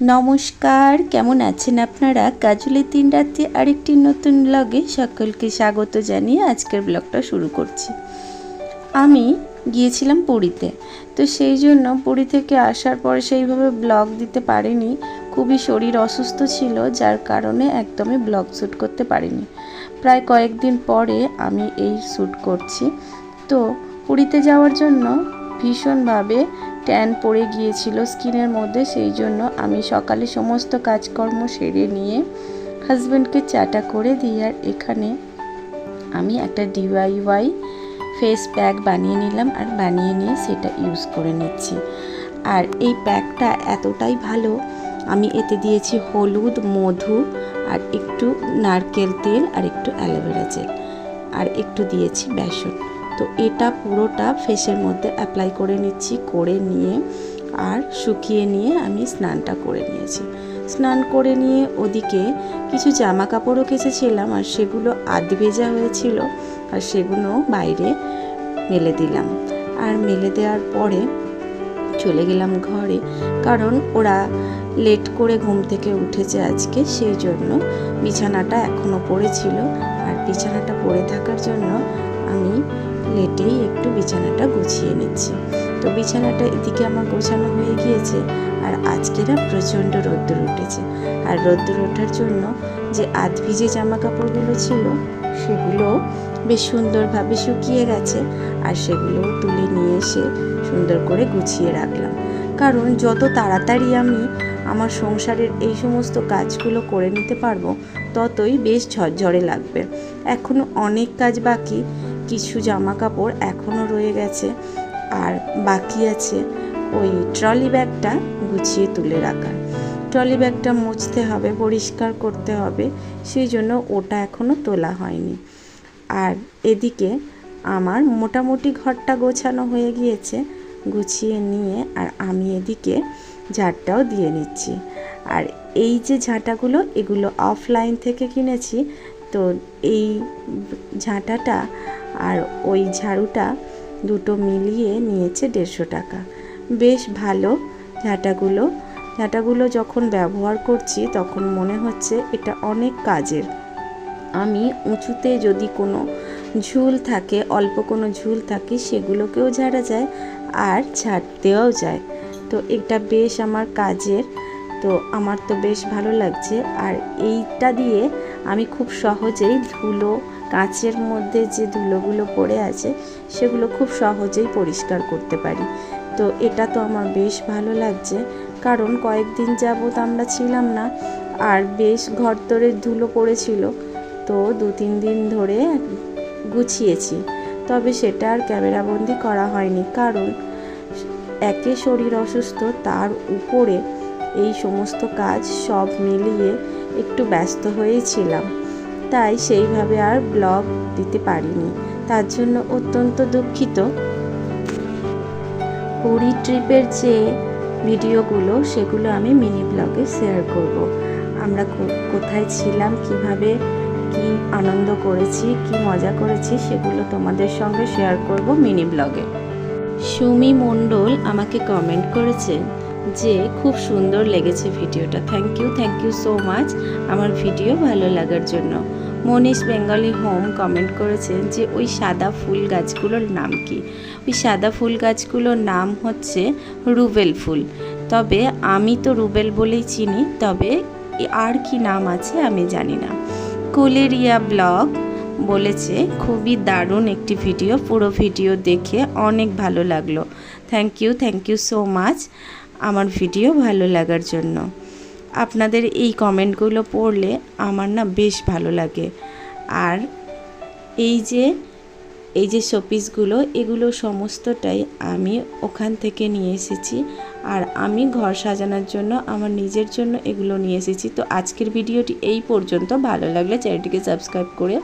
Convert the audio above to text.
নমস্কার, কেমন আছেন আপনারা? কাজলের তিন রাত্রি আরেকটি নতুন ব্লগে সকলকে স্বাগত জানিয়ে আজকের ব্লগটা শুরু করছি। আমি গিয়েছিলাম পুরীতে, তো সেই জন্য পুরী থেকে আসার পরে সেইভাবে ব্লগ দিতে পারিনি। খুবই শরীর অসুস্থ ছিল, যার কারণে একদমই ব্লগ শ্যুট করতে পারিনি। প্রায় কয়েকদিন পরে আমি এই শ্যুট করছি। তো পুরীতে যাওয়ার জন্য ভীষণভাবে ট্যান পড়ে গিয়েছিল স্কিনের মধ্যে, সেই জন্য আমি সকালে সমস্ত কাজকর্ম সেরে নিয়ে হাজব্যান্ডকে চাটা করে দিই। আর এখানে আমি একটা ডিওয়াইওয়াই ফেস প্যাক বানিয়ে নিলাম আর বানিয়ে নিয়ে সেটা ইউজ করে নিচ্ছি। আর এই প্যাকটা এতটাই ভালো, আমি এতে দিয়েছি হলুদ, মধু আর একটু নারকেল তেল আর একটু অ্যালোভেরা জেল। আর একটু দিয়েছি বেসন। তো এটা পুরোটা ফেসের মধ্যে অ্যাপ্লাই করে নিচ্ছি, করে নিয়ে আর শুকিয়ে নিয়ে আমি স্নানটা করে নিয়েছি। স্নান করে নিয়ে ওদিকে কিছু জামা কাপড়ও কেচেছিলাম আর সেগুলো আধ ভেজা হয়েছিল আর সেগুলো বাইরে মেলে দিলাম। আর মেলে দেওয়ার পরে চলে গেলাম ঘরে কারণ ওরা লেট করে ঘুম থেকে উঠেছে আজকে, সেই জন্য বিছানাটা এখনও পড়েছিল আর বিছানাটা পড়ে থাকার জন্য আমি লেটেই একটু বিছানাটা গুছিয়ে নিচ্ছি। তো বিছানাটা এদিকে আমার গোছানো হয়ে গিয়েছে আর আজকে না প্রচণ্ড রোদ্দুর উঠেছে। আর রোদ্দুর ওঠার জন্য যে আধ ভিজে জামা কাপড়গুলো ছিল, সেগুলো বেশ সুন্দরভাবে শুকিয়ে গেছে আর সেগুলো তুলে নিয়ে এসে সুন্দর করে গুছিয়ে রাখলাম। কারণ যত তাড়াতাড়ি আমি আমার সংসারের এই সমস্ত কাজগুলো করে নিতে পারব, ততই বেশ ঝরঝরে লাগবে। এখনও অনেক কাজ বাকি কিছু জামা কাপড় এখনও রয়ে গেছে আর বাকি আছে ওই ট্রলি ব্যাগটা গুছিয়ে তুলে রাখার। ট্রলি ব্যাগটা মুছতে হবে, পরিষ্কার করতে হবে, সেই জন্য ওটা এখনও তোলা হয়নি। আর এদিকে আমার মোটামুটি ঘরটা গোছানো হয়ে গিয়েছে, গুছিয়ে নিয়ে আর আমি এদিকে ঝাড়টাও দিয়ে নিচ্ছি। আর এই যে ঝাঁটাগুলো, এগুলো অফলাইন থেকে কিনেছি, তো এই ঝাঁটাটা আর ওই ঝাড়ুটা দুটো মিলিয়ে নিয়েছে দেড়শো টাকা। বেশ ভালো ঝাঁটাগুলো। ঝাঁটাগুলো যখন ব্যবহার করছি তখন মনে হচ্ছে এটা অনেক কাজের। আমি উঁচুতে যদি কোনো ঝুল থাকে, অল্প কোনো ঝুল থাকে, সেগুলোকেও ঝাড়া যায় আর ছাড়তেও যায়। তো এটা বেশ আমার কাজের। তো আমার তো বেশ ভালো লাগছে। আর এইটা দিয়ে আমি খুব সহজেই ধুলো কাঁচের মধ্যে যে ধুলোগুলো পড়ে আছে, সেগুলো খুব সহজেই পরিষ্কার করতে পারি। তো এটা তো আমার বেশ ভালো লাগছে। কারণ কয়েকদিন যাবৎ আমরা ছিলাম না, আর বেশ ঘর তোরে ধুলো পড়েছিল। তো দু তিন দিন ধরে গুছিয়েছি। তবে সেটা আর ক্যামেরাবন্দি করা হয়নি। কারণ একে শরীর অসুস্থ, তার উপরে এই সমস্ত কাজ সব মিলিয়ে একটু ব্যস্ত হয়েছিলাম। তাই সেইভাবে আর ব্লগ দিতে পারিনি। তার জন্য অত্যন্ত দুঃখিত। পুরী ট্রিপের যে ভিডিওগুলো, সেগুলো আমি মিনি ব্লগে শেয়ার করব। আমরা কোথায় ছিলাম, কীভাবে কি আনন্দ করেছি, কি মজা করেছি, সেগুলো তোমাদের সঙ্গে শেয়ার করব মিনি ব্লগে। সুমি মণ্ডল আমাকে কমেন্ট করেছে যে খুব সুন্দর লেগেছে ভিডিওটা। Thank you thank you so much আমার ভিডিও ভালো লাগার জন্য। মনীষ বেঙ্গলি হোম কমেন্ট করেছেন যে, ওই সাদা ফুল গাছগুলোর নাম কি? ওই সাদা ফুল গাছগুলোর নাম হচ্ছে রুবেল ফুল। তবে আমি তো রুবেল বলেই চিনি, তবে আর কি নাম আছে আমি জানি না। কোলেরিয়া ব্লগ বলেছে, খুবই দারুণ একটি ভিডিও। পুরো ভিডিও দেখে অনেক ভালো লাগল। Thank you thank you so much আমার ভিডিও ভালো লাগার জন্য। আপনাদের এই কমেন্টগুলো পড়লে আমার না বেশ ভালো লাগে। আর এই যে এই যে শোপিসগুলো, এগুলো সমস্তটাই আমি ওখান থেকে নিয়ে এসেছি। আর আমি ঘর সাজানোর জন্য আমার নিজের জন্য এগুলো নিয়ে এসেছি। তো আজকের ভিডিওটি এই পর্যন্ত। ভালো লাগলে চ্যানেলটিকে সাবস্ক্রাইব করে